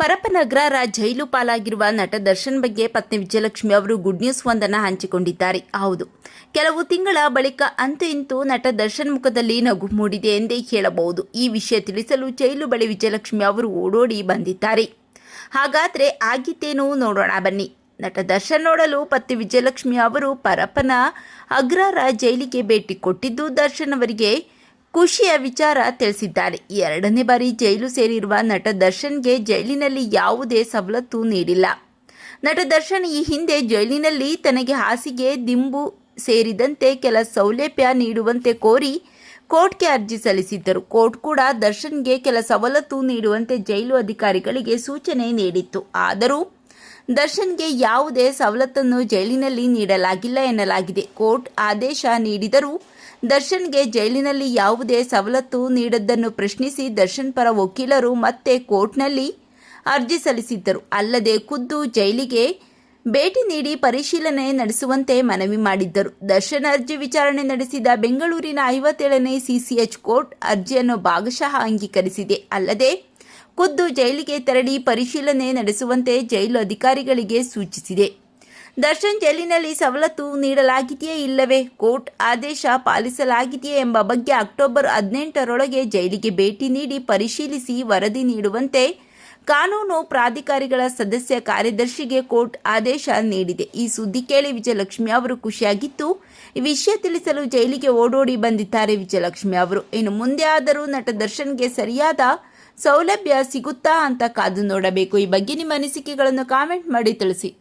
ಪರಪನಗರ ಜೈಲು ಪಾಲಾಗಿರುವ ನಟ ದರ್ಶನ್ ಬಗ್ಗೆ ಪತ್ನಿ ವಿಜಯಲಕ್ಷ್ಮಿ ಅವರು ಗುಡ್ ನ್ಯೂಸ್ ಒಂದನ್ನು ಹಂಚಿಕೊಂಡಿದ್ದಾರೆ. ಹೌದು. ಕೆಲವು ತಿಂಗಳ ಬಳಿಕ ಅಂತೂ ಇಂತೂ ನಟ ದರ್ಶನ್ ಮುಖದಲ್ಲಿ ನಗು ಮೂಡಿದೆ ಎಂದೇ ಹೇಳಬಹುದು. ಈ ವಿಷಯ ತಿಳಿಸಲು ಜೈಲು ಬಳಿ ವಿಜಯಲಕ್ಷ್ಮಿ ಅವರು ಓಡೋಡಿ ಬಂದಿದ್ದಾರೆ. ಹಾಗಾದರೆ ಆಗಿತ್ತೇನು ನೋಡೋಣ ಬನ್ನಿ. ನಟ ದರ್ಶನ್ ನೋಡಲು ಪತ್ನಿ ವಿಜಯಲಕ್ಷ್ಮಿ ಅವರು ಪರಪನ ಅಗ್ರಾರ ಜೈಲಿಗೆ ಭೇಟಿ ಕೊಟ್ಟಿದ್ದು ದರ್ಶನ್ ಅವರಿಗೆ ಖುಷಿಯ ವಿಚಾರ ತಿಳಿಸಿದ್ದಾರೆ ಎರಡನೇ ಬಾರಿ ಜೈಲು ಸೇರಿರುವ ನಟ ದರ್ಶನ್ಗೆ ಜೈಲಿನಲ್ಲಿ ಯಾವುದೇ ಸವಲತ್ತು ನೀಡಿಲ್ಲ. ನಟ ದರ್ಶನ್ ಈ ಹಿಂದೆ ಜೈಲಿನಲ್ಲಿ ತನಗೆ ಹಾಸಿಗೆ, ದಿಂಬು ಸೇರಿದಂತೆ ಕೆಲ ಸೌಲಭ್ಯ ನೀಡುವಂತೆ ಕೋರಿ ಕೋರ್ಟ್ಗೆ ಅರ್ಜಿ ಸಲ್ಲಿಸಿದ್ದರು. ಕೋರ್ಟ್ ಕೂಡ ದರ್ಶನ್ಗೆ ಕೆಲ ಸವಲತ್ತು ನೀಡುವಂತೆ ಜೈಲು ಅಧಿಕಾರಿಗಳಿಗೆ ಸೂಚನೆ ನೀಡಿತ್ತು. ಆದರೂ ದರ್ಶನ್ಗೆ ಯಾವುದೇ ಸವಲತ್ತನ್ನು ಜೈಲಿನಲ್ಲಿ ನೀಡಲಾಗಿಲ್ಲ ಎನ್ನಲಾಗಿದೆ. ಕೋರ್ಟ್ ಆದೇಶ ನೀಡಿದರೂ ದರ್ಶನ್ಗೆ ಜೈಲಿನಲ್ಲಿ ಯಾವುದೇ ಸವಲತ್ತು ನೀಡದ್ದನ್ನು ಪ್ರಶ್ನಿಸಿ ದರ್ಶನ್ ಪರ ವಕೀಲರು ಮತ್ತೆ ಕೋರ್ಟ್ನಲ್ಲಿ ಅರ್ಜಿ ಸಲ್ಲಿಸಿದ್ದರು. ಅಲ್ಲದೆ ಖುದ್ದು ಜೈಲಿಗೆ ಭೇಟಿ ನೀಡಿ ಪರಿಶೀಲನೆ ನಡೆಸುವಂತೆ ಮನವಿ ಮಾಡಿದ್ದರು. ದರ್ಶನ್ ಅರ್ಜಿ ವಿಚಾರಣೆ ನಡೆಸಿದ ಬೆಂಗಳೂರಿನ ಐವತ್ತೇಳನೇ ಸಿಸಿಎಚ್ ಕೋರ್ಟ್ ಅರ್ಜಿಯನ್ನು ಭಾಗಶಃ ಅಂಗೀಕರಿಸಿದೆ. ಅಲ್ಲದೆ ಖುದ್ದು ಜೈಲಿಗೆ ತೆರಳಿ ಪರಿಶೀಲನೆ ನಡೆಸುವಂತೆ ಜೈಲು ಅಧಿಕಾರಿಗಳಿಗೆ ಸೂಚಿಸಿದೆ. ದರ್ಶನ್ ಜೈಲಿನಲ್ಲಿ ಸವಲತ್ತು ನೀಡಲಾಗಿದೆಯೇ ಇಲ್ಲವೇ? ಕೋರ್ಟ್ ಆದೇಶ ಪಾಲಿಸಲಾಗಿದೆಯೇ ಎಂಬ ಬಗ್ಗೆ ಅಕ್ಟೋಬರ್ ಹದಿನೆಂಟರೊಳಗೆ ಜೈಲಿಗೆ ಭೇಟಿ ನೀಡಿ ಪರಿಶೀಲಿಸಿ ವರದಿ ನೀಡುವಂತೆ ಕಾನೂನು ಪ್ರಾಧಿಕಾರಿಗಳ ಸದಸ್ಯ ಕಾರ್ಯದರ್ಶಿಗೆ ಕೋರ್ಟ್ ಆದೇಶ ನೀಡಿದೆ. ಈ ಸುದ್ದಿ ಕೇಳಿ ವಿಜಯಲಕ್ಷ್ಮಿ ಅವರು ಖುಷಿಯಾಗಿತ್ತು ವಿಷಯ ತಿಳಿಸಲು ಜೈಲಿಗೆ ಓಡೋಡಿ ಬಂದಿದ್ದಾರೆ ವಿಜಯಲಕ್ಷ್ಮಿ ಅವರು. ಇನ್ನು ಮುಂದೆ ಆದರೂ ನಟ ದರ್ಶನ್ಗೆ ಸರಿಯಾದ ಸೌಲಭ್ಯ ಸಿಗುತ್ತಾ ಅಂತ ಕಾದು ನೋಡಬೇಕು. ಈ ಬಗ್ಗೆ ನಿಮ್ಮ ಅನಿಸಿಕೆಗಳನ್ನು ಕಾಮೆಂಟ್ ಮಾಡಿ ತಿಳಿಸಿ.